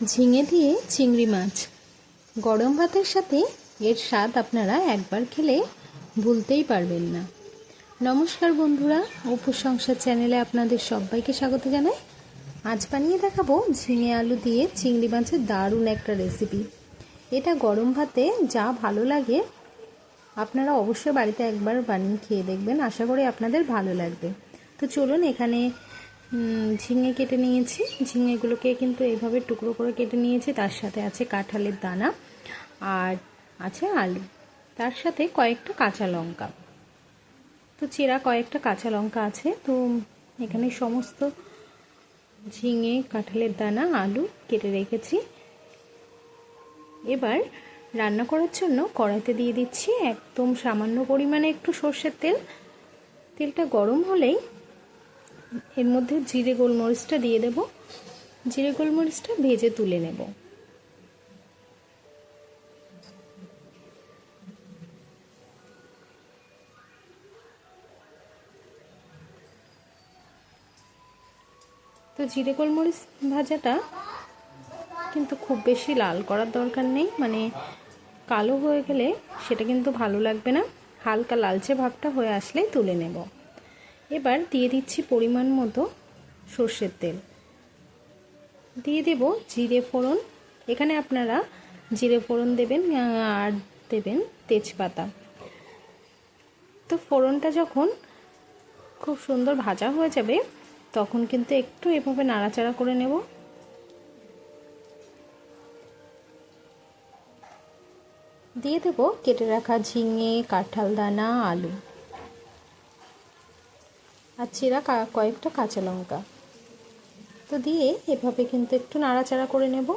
ঝিঙে দিয়ে চিংড়ি মাছ। গরম ভাতের সাথে এর স্বাদ আপনারা একবার খেলে ভুলতেই পারবেন না। নমস্কার বন্ধুরা অপু সংসার চ্যানেলে আপনাদের সবাইকে স্বাগত জানাই। আজ বানিয়ে দেখাবো ঝিঙে আলু দিয়ে চিংড়ি মাছের দারুণ একটা রেসিপি এটা গরম ভাতে যা ভালো লাগে, আপনারা অবশ্যই বাড়িতে একবার বানিয়ে খেয়ে দেখবেন। আশা করি আপনাদের ভালো লাগবে। তো চলুন এখানে ঝিঙে কেটে নিয়েছি। ঝিঙেগুলোকে কিন্তু এইভাবে টুকরো করে কেটে নিয়েছি। তার সাথে আছে কাঁঠালের দানা আর আছে আলু। তার সাথে কয়েকটা কাঁচা লঙ্কা। তো চেরা কয়েকটা কাঁচা লঙ্কা আছে। তো এখানে সমস্ত ঝিঙে, কাঁঠালের দানা, আলু কেটে রেখেছি। এবার রান্না করার জন্য কড়াইতে দিয়ে দিচ্ছি একদম সামান্য পরিমাণে একটু সর্ষের তেল। তেলটা গরম হলেই এর মধ্যে জিরে গোলমরিচটা দিয়ে দেব। জিরে গোলমরিচটা ভেজে তুলে নেব। তো জিরে গোলমরিচ ভাজাটা কিন্তু খুব বেশি লাল করার দরকার নেই মানে কালো হয়ে গেলে সেটা কিন্তু ভালো লাগবে না। হালকা লালচে ভাবটা হয়ে আসলেই তুলে নেব। এবার দিয়ে দিচ্ছি পরিমাণ মতো সর্ষের তেল। দিয়ে দেব জিরে ফোড়ন। এখানে আপনারা জিরে ফোড়ন দেবেন, আর দেবেন তেজপাতা। তো ফোড়নটা যখন খুব সুন্দর ভাজা হয়ে যাবে, তখন কিন্তু একটু এভাবে নাড়াচাড়া করে নেব। দিয়ে দেবো কেটে রাখা ঝিঙে, কাঁঠাল দানা, আলু। আর চেরা কয়েকটা কাঁচা লঙ্কা। তো দিয়ে এভাবে কিন্তু একটু নাড়াচাড়া করে নেব।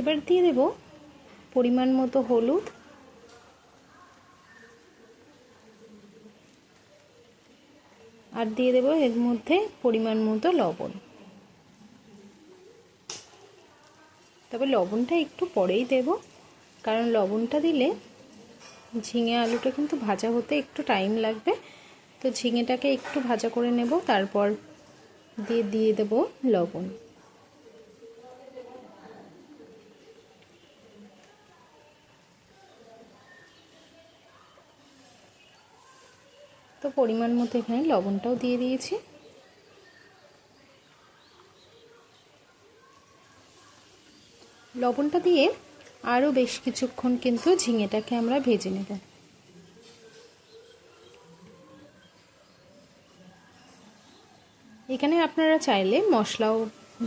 এবার দিয়ে দেব পরিমাণ মতো হলুদ। আর দিয়ে দেবো এর মধ্যে পরিমাণ মতো লবণ। তবে লবণটা একটু পরেই দেব, কারণ লবণটা দিলে ঝিঙে আলুটা কিন্তু ভাজা হতে একটু টাইম লাগবে। তো ঝিঙেটাকে একটু ভাজা করে নেব, তারপর দিয়ে দিয়ে দেব লবণ। তো পরিমাণ মতো এখানে লবণটাও দিয়ে দিয়েছি। লবণটা দিয়ে আরও বেশ কিছুক্ষণ কিন্তু ঝিঙেটাকে আমরা ভেজে নেব। এখানে আপনারা চাইলে মশলাও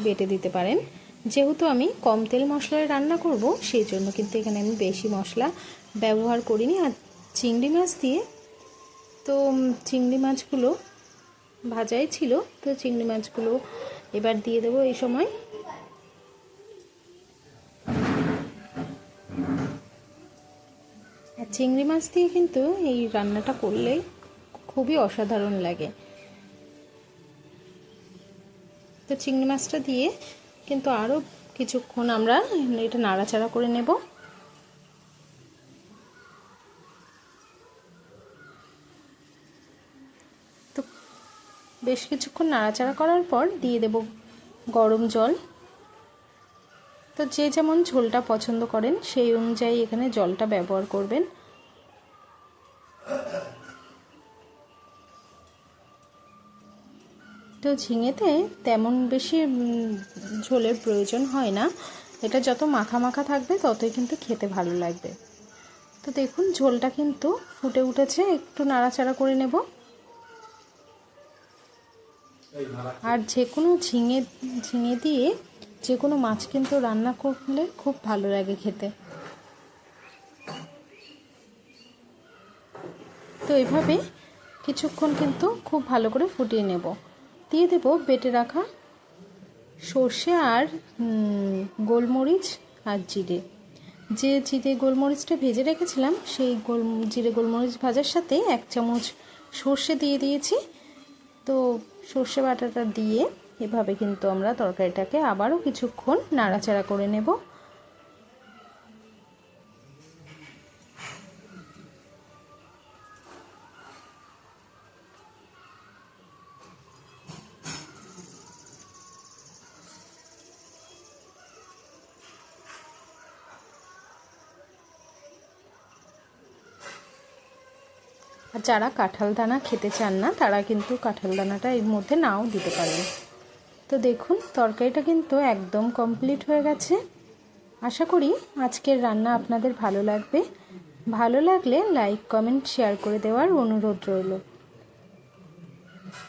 বেটে দিতে পারেন। যেহেতু আমি কম তেল মশলায় রান্না করব, সেই জন্য কিন্তু এখানে আমি বেশি মশলা ব্যবহার করিনি। আর চিংড়ি মাছ দিয়ে, তো চিংড়ি মাছগুলো ভাজাই ছিল, তো চিংড়ি মাছগুলো এবার দিয়ে দেবো এই সময়। চিংড়ি মাছ দিয়ে কিন্তু এই রান্নাটা করলে খুবই অসাধারণ লাগে। তো চিংড়ি মাছটা দিয়ে কিন্তু আরও কিছুক্ষণ আমরা এটা নাড়াচাড়া করে নেব। তো বেশ কিছুক্ষণ নাড়াচাড়া করার পর দিয়ে দেব গরম জল। তো যে যেমন ঝোলটা পছন্দ করেন সেই অনুযায়ী এখানে জলটা ব্যবহার করবেন। তো ঝিঙেতে তেমন বেশি ঝোলের প্রয়োজন হয় না। এটা যত মাখা মাখা থাকবে, ততই কিন্তু খেতে ভালো লাগবে। তো দেখুন, ঝোলটা কিন্তু ফুটে উঠেছে। একটু নাড়াচাড়া করে নেব। আর যে কোনো ঝিঙে ঝিঙে দিয়ে যে কোনো মাছ কিন্তু রান্না করলে খুব ভালো লাগে খেতে। তো এভাবে কিছুক্ষণ কিন্তু খুব ভালো করে ফুটিয়ে নেব। দিয়ে দেব বেটে রাখা সর্ষে আর গোলমরিচ আর জিরে। যে জিরে গোলমরিচটা ভেজে রেখেছিলাম, সেই গোল, জিরে গোলমরিচ ভাজার সাথে এক চামচ সর্ষে দিয়ে দিয়েছি। তো সর্ষে বাটাটা দিয়ে এভাবে কিন্তু আমরা তরকারিটাকে আবারও কিছুক্ষণ নাড়াচাড়া করে নেব। যারা কাঁঠাল দানা খেতে চান না, তারা কিন্তু কাঁঠাল দানাটা এর মধ্যে নাও দিতে পারেন। তো দেখুন, তরকারিটা কিন্তু একদম কমপ্লিট হয়ে গেছে। আশা করি আজকের রান্না আপনাদের ভালো লাগবে। ভালো লাগলে লাইক কমেন্ট শেয়ার করে দেওয়ার অনুরোধ রইল।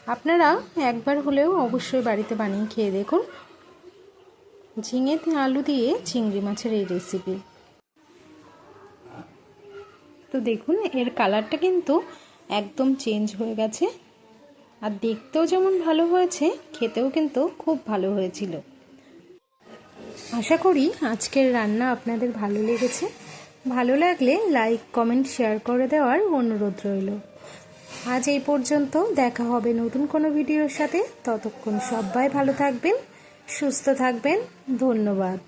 আপনারা একবার হলেও অবশ্যই বাড়িতে বানিয়ে খেয়ে দেখুন। ঝিঙে আলু দিয়ে চিংড়ি মাছের এই রেসিপি তো দেখুন, এর কালারটা কিন্তু একদম চেঞ্জ হয়ে গেছে। আর দেখতেও যেমন ভালো হয়েছে, খেতেও কিন্তু খুব ভালো হয়েছিল। আশা করি আজকের রান্না আপনাদের ভালো লেগেছে। ভালো লাগলে লাইক কমেন্ট শেয়ার করে দেওয়ার অনুরোধ রইল। আজ এই পর্যন্ত দেখা হবে নতুন কোনো ভিডিওর সাথে। ততক্ষণ সবাই ভালো থাকবেন, সুস্থ থাকবেন। ধন্যবাদ।